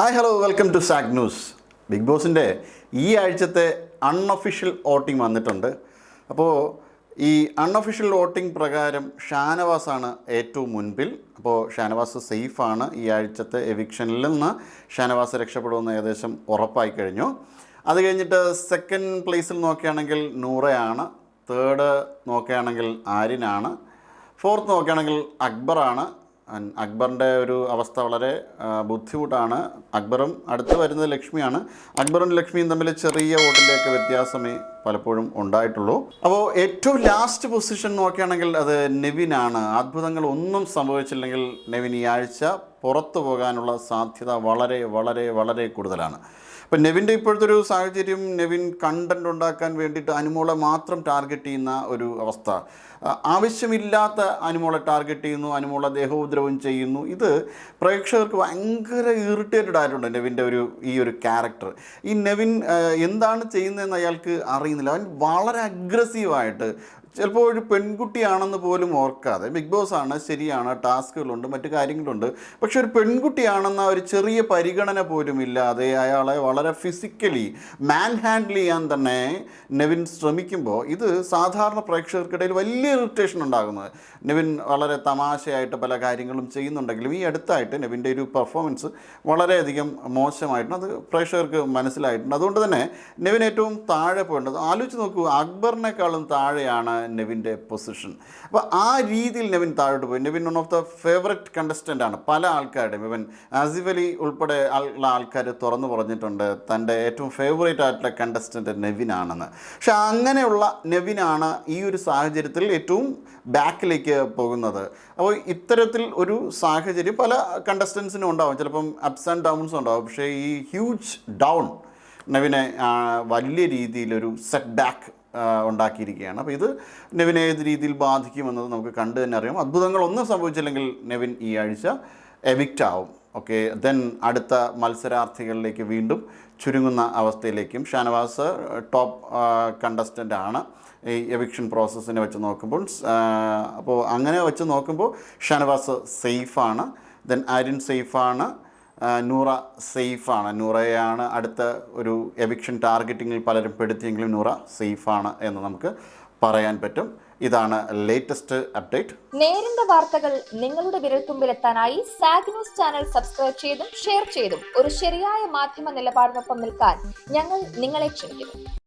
Hi hello welcome to Saag news big ബോസിന്റെ ഈ ആഴ്ചത്തെ അൺഒഫീഷ്യൽ വോട്ടിംഗ് വന്നിട്ടുണ്ട്. അപ്പോൾ ഈ അൺഒഫീഷ്യൽ വോട്ടിംഗ് പ്രകാരം ഷാനവാസാണ് ഏറ്റവും മുൻപിൽ. അപ്പോൾ ഷാനവാസ് സേഫാണ് ഈ ആഴ്ചത്തെ എവിക്ഷനിൽ നിന്ന് ഷാനവാസ് രക്ഷപ്പെടുമെന്ന് ഏകദേശം ഉറപ്പായി കഴിഞ്ഞു. അത് കഴിഞ്ഞിട്ട് സെക്കൻഡ് പ്ലേസിൽ നോക്കുകയാണെങ്കിൽ നൂറയാണ് തേർഡ് നോക്കുകയാണെങ്കിൽ ആര്യനാണ് ഫോർത്ത് നോക്കുകയാണെങ്കിൽ അക്ബറാണ് അക്ബറിന്റെ ഒരു അവസ്ഥ വളരെ ബുദ്ധിമുട്ടാണ്. അക്ബറും അടുത്ത് വരുന്നത് ലക്ഷ്മിയാണ്. അക്ബറും ലക്ഷ്മിയും തമ്മിൽ ചെറിയ വോട്ടിന്റെയൊക്കെ വ്യത്യാസമേ പലപ്പോഴും ഉണ്ടായിട്ടുള്ളൂ. അപ്പോൾ ഏറ്റവും ലാസ്റ്റ് പൊസിഷൻ നോക്കുകയാണെങ്കിൽ അത് നെവിനാണ്. അത്ഭുതങ്ങൾ ഒന്നും സംഭവിച്ചില്ലെങ്കിൽ നെവിൻ ഈ ആഴ്ച പുറത്തു പോകാനുള്ള സാധ്യത വളരെ വളരെ വളരെ കൂടുതലാണ്. ഇപ്പം നെവിന്റെ ഇപ്പോഴത്തെ ഒരു സാഹചര്യം നെവിൻ കണ്ടന്റ് ഉണ്ടാക്കാൻ വേണ്ടിയിട്ട് അനുമോളെ മാത്രം ടാർഗറ്റ് ചെയ്യുന്ന ഒരു അവസ്ഥ. ആവശ്യമില്ലാത്ത അനുമോളെ ടാർഗറ്റ് ചെയ്യുന്നു അനുമോളെ ദേഹോദ്രവം ചെയ്യുന്നു. ഇത് പ്രേക്ഷകർക്ക് ഭയങ്കര ഇറിറ്റേറ്റഡ് ആയിട്ടുണ്ട് നെവിന്റെ ഒരു ഈ ഒരു ക്യാരക്ടർ ഈ നെവിൻ എന്താണ് ചെയ്യുന്നതെന്ന് അയാൾക്ക് അറിയുന്നില്ല. അവൻ വളരെ അഗ്രസീവായിട്ട് ചിലപ്പോൾ ഒരു പെൺകുട്ടിയാണെന്ന് പോലും ഓർക്കാതെ ബിഗ് ബോസ് ആണ് ശരിയാണ് ടാസ്കുകളുണ്ട് മറ്റു കാര്യങ്ങളുണ്ട്. പക്ഷെ ഒരു പെൺകുട്ടിയാണെന്ന ഒരു ചെറിയ പരിഗണന പോലും ഇല്ലാതെ അയാളെ വളരെ ഫിസിക്കലി മാൻ ഹാൻഡിൽ ചെയ്യാൻ തന്നെ നെവിൻ ശ്രമിക്കുമ്പോൾ ഇത് സാധാരണ പ്രേക്ഷകർക്കിടയിൽ വലിയ ഇറിറ്റേഷൻ ഉണ്ടാകുന്നത്. നെവിൻ വളരെ തമാശയായിട്ട് പല കാര്യങ്ങളും ചെയ്യുന്നുണ്ടെങ്കിലും ഈ അടുത്തായിട്ട് നെവിന്റെ ഒരു പെർഫോമൻസ് വളരെയധികം മോശമായിട്ടുണ്ട്. അത് പ്രേക്ഷകർക്ക് മനസ്സിലായിട്ടുണ്ട്. അതുകൊണ്ട് തന്നെ നെവിൻ ഏറ്റവും താഴെ പോയിട്ടുണ്ട്. ആലോചിച്ച് നോക്കൂ അക്ബറിനേക്കാളും താഴെയാണ് നെവിന്റെ പൊസിഷൻ. അപ്പോൾ ആ രീതിയിൽ നെവിൻ താഴോട്ട് പോയി. Nevin one of the favourite contestant ആണ്. പല ആൾക്കാരുടെയും. ഇവൻ ആസിഫ് അലി ഉൾപ്പെടെ ഉള്ള ആൾക്കാർ തുറന്നു പറഞ്ഞിട്ടുണ്ട് തന്റെ ഏറ്റവും ഫേവറേറ്റ് ആയിട്ടുള്ള കണ്ടസ്റ്റന്റ് നെവിനാണെന്ന് പക്ഷെ അങ്ങനെയുള്ള നെവിനാണ് ഈ ഒരു സാഹചര്യത്തിൽ ഏറ്റവും ബാക്കിലേക്ക് പോകുന്നത്. അപ്പോൾ ഇത്തരത്തിൽ ഒരു സാഹചര്യം പല കണ്ടസ്റ്റൻസിനും ഉണ്ടാവും. ചിലപ്പം അപ്സ് ആൻഡ് ഡൗൺസ് ഉണ്ടാവും. പക്ഷേ ഈ ഹ്യൂജ് ഡൗൺ നെവിനെ വലിയ രീതിയിലൊരു സെറ്റ് ബാക്ക് ഉണ്ടാക്കിയിരിക്കുകയാണ്. അപ്പോൾ ഇത് നെവിനെ ഏത് രീതിയിൽ ബാധിക്കുമെന്നത് നമുക്ക് കണ്ടു തന്നെ അറിയാം. അത്ഭുതങ്ങളൊന്നും സംഭവിച്ചില്ലെങ്കിൽ നെവിൻ ഈ ആഴ്ച എവിക്റ്റ് ആവും. ഓക്കെ ദെൻ അടുത്ത മത്സരാർത്ഥികളിലേക്ക് വീണ്ടും ചുരുങ്ങുന്ന അവസ്ഥയിലേക്കും. ഷാനവാസ് ടോപ്പ് കണ്ടസ്റ്റന്റ് ആണ് ഈ എവിക്ഷൻ പ്രോസസ്സിനെ വെച്ച് നോക്കുമ്പോൾ. അപ്പോൾ അങ്ങനെ വെച്ച് നോക്കുമ്പോൾ ഷാനവാസ് സേഫാണ് ദെൻ ആര്യൻ സേഫാണ് നൂറ സേഫാണ്. നൂറയാണ് അടുത്ത ഒരു എവിക്ഷൻ ടാർഗറ്റിങ്ങിൽ പലരും പെടുത്തിയെങ്കിലും നൂറ സേഫാണ് എന്ന് നമുക്ക് പറയാൻ പറ്റും. ഇതാണ് ലേറ്റസ്റ്റ് അപ്ഡേറ്റ് നേരിന്റെ വാർത്തകൾ നിങ്ങളുടെ വിരൽത്തുമ്പിലെത്താനായി സാഗ് ന്യൂസ് ചാനൽ സബ്സ്ക്രൈബ് ചെയ്തും ഷെയർ ചെയ്തും ഒരു ശരിയായ മാധ്യമ നിലപാടിനൊപ്പം നിൽക്കാൻ ഞങ്ങൾ നിങ്ങളെ ക്ഷണിക്കുന്നു.